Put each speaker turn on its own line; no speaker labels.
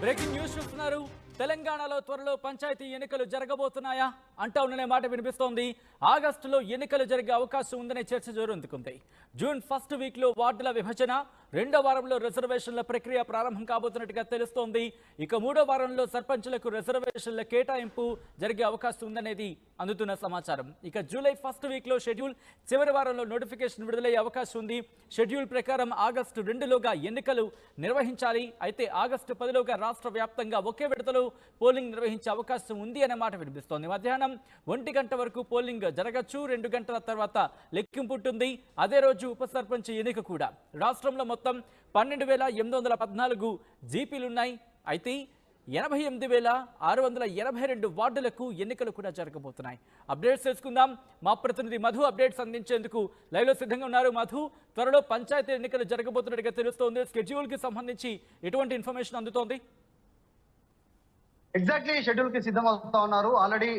Breaking news చూస్తున్నారు. తెలంగాణలో త్వరలో పంచాయతీ ఎన్నికలు జరగబోతున్నాయా? అంటా ఉండనే మాట వినిపిస్తోంది. ఆగస్టులో ఎన్నికలు జరిగే అవకాశం ఉందనే చర్చ జోరందుకుంది. జూన్ ఫస్ట్ వీక్లో వార్డుల విభజన రెండో వారంలో రిజర్వేషన్ల ప్రక్రియ ప్రారంభం కాబోతున్నట్టుగా తెలుస్తోంది. ఇక మూడో వారంలో సర్పంచులకు రిజర్వేషన్ల కేటాయింపు జరిగే అవకాశం ఉందనేది అందుతున్న సమాచారం. ఇక జూలై ఫస్ట్ వీక్లో షెడ్యూల్ చివరి వారంలో నోటిఫికేషన్ విడుదలయ్యే అవకాశం ఉంది. షెడ్యూల్ ప్రకారం ఆగస్టు రెండులోగా ఎన్నికలు నిర్వహించాలి. అయితే ఆగస్టు పదిలోగా రాష్ట్ర వ్యాప్తంగా ఒకే విడతలో పోలింగ్ నిర్వహించే అవకాశం ఉంది అనే మాట వినిపిస్తోంది. మధ్యాహ్నం ఒంటి గంట వరకు పోలింగ్ జరగచ్చు రెండు గంటల తర్వాత లెక్కింపు ఉంటుంది. అదే రోజు ఉప సర్పంచ్ ఎన్నిక కూడా. రాష్ట్రంలో మొత్తం పన్నెండు వేల ఎనిమిది వందల పద్నాలుగు జీపీలున్నాయి. అయితే ఎనభై ఎనిమిది వేల ఆరు వందల ఎనభై రెండు వార్డులకు ఎన్నికలు కూడా జరగబోతున్నాయి. అప్డేట్స్ తెలుసుకుందాం. మా ప్రతినిధి మధు అప్డేట్స్ అందించేందుకు లైవ్లో సిద్ధంగా ఉన్నారు. మధు త్వరలో పంచాయతీ ఎన్నికలు జరగబోతున్నట్టుగా తెలుస్తోంది. స్కెడ్యూల్కి సంబంధించి ఎటువంటి ఇన్ఫర్మేషన్ అందుతోంది?
ఎగ్జాక్ట్లీ షెడ్యూల్కి సిద్ధం అవుతా ఉన్నారు ఆల్రెడీ